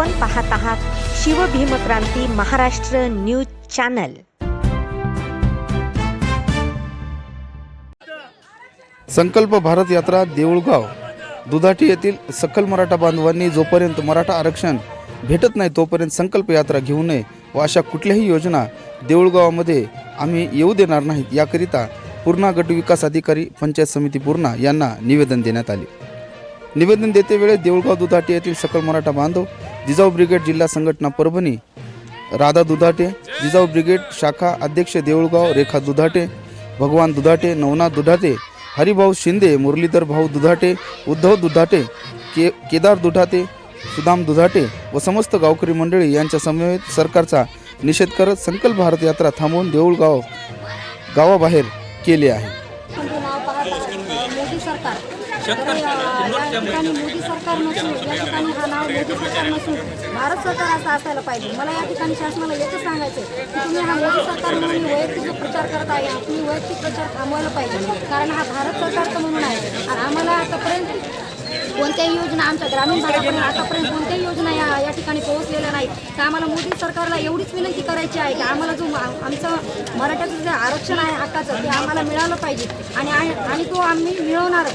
आपण पाहत आहात शिवभीमक्रांती महाराष्ट्र न्यूज चॅनल. संकल्प भारत यात्रा देऊळगाव. दुधाटी येथील सकल मराठा बांधवांनी जोपर्यंत मराठा आरक्षण भेटत नाही तोपर्यंत संकल्प यात्रा घेऊ नये व अशा कुठल्याही योजना देऊळगावामध्ये आम्ही येऊ देणार नाहीत. याकरिता पूर्णा गट विकास अधिकारी पंचायत समिती पूर्णा यांना निवेदन देण्यात आले. निवेदन देते वेळेस देऊळगाव दुधाटे येथील सकल मराठा बांधव जिजाऊ ब्रिगेड जिल्हा संघटना परभणी राधा दुधाटे जिजाऊ ब्रिगेड शाखा अध्यक्ष देऊळगाव रेखा दुधाटे भगवान दुधाटे नवनाथ दुधाटे हरिभाऊ शिंदे मुरलीधर भाऊ दुधाटे उद्धव दुधाटे के केदार दुधाटे सुदाम दुधाटे व समस्त गावकरी मंडळी यांच्या समवेत सरकारचा निषेध करत संकल्प भारत यात्रा थांबवून देऊळगाव गावाबाहेर केले आहे. मोदी सरकार तर, या ठिकाणी मोदी सरकार नसून या ठिकाणी हा नाव मोदी सरकार नसून भारत सरकार असं असायला पाहिजे मला या ठिकाणी शासनाला एकच सांगायचं आहे की तुम्ही हा मोदी सरकार म्हणून वैयक्तिक प्रचार करत आहे तुम्ही वैयक्तिक प्रचार थांबवायला पाहिजे. कारण हा भारत सरकारचा म्हणून आहे. कोणत्याही योजना आमच्या ग्रामीण भागापर्यंत आतापर्यंत कोणत्याही योजना या या ठिकाणी पोहोचलेल्या नाही तर आम्हाला मोदी सरकारला एवढीच विनंती करायची आहे की आम्हाला जो आमचं मराठ्याचं जे आरक्षण आहे हक्काचं ते आम्हाला मिळालं पाहिजे. आणि आणि तो आम्ही मिळवणार.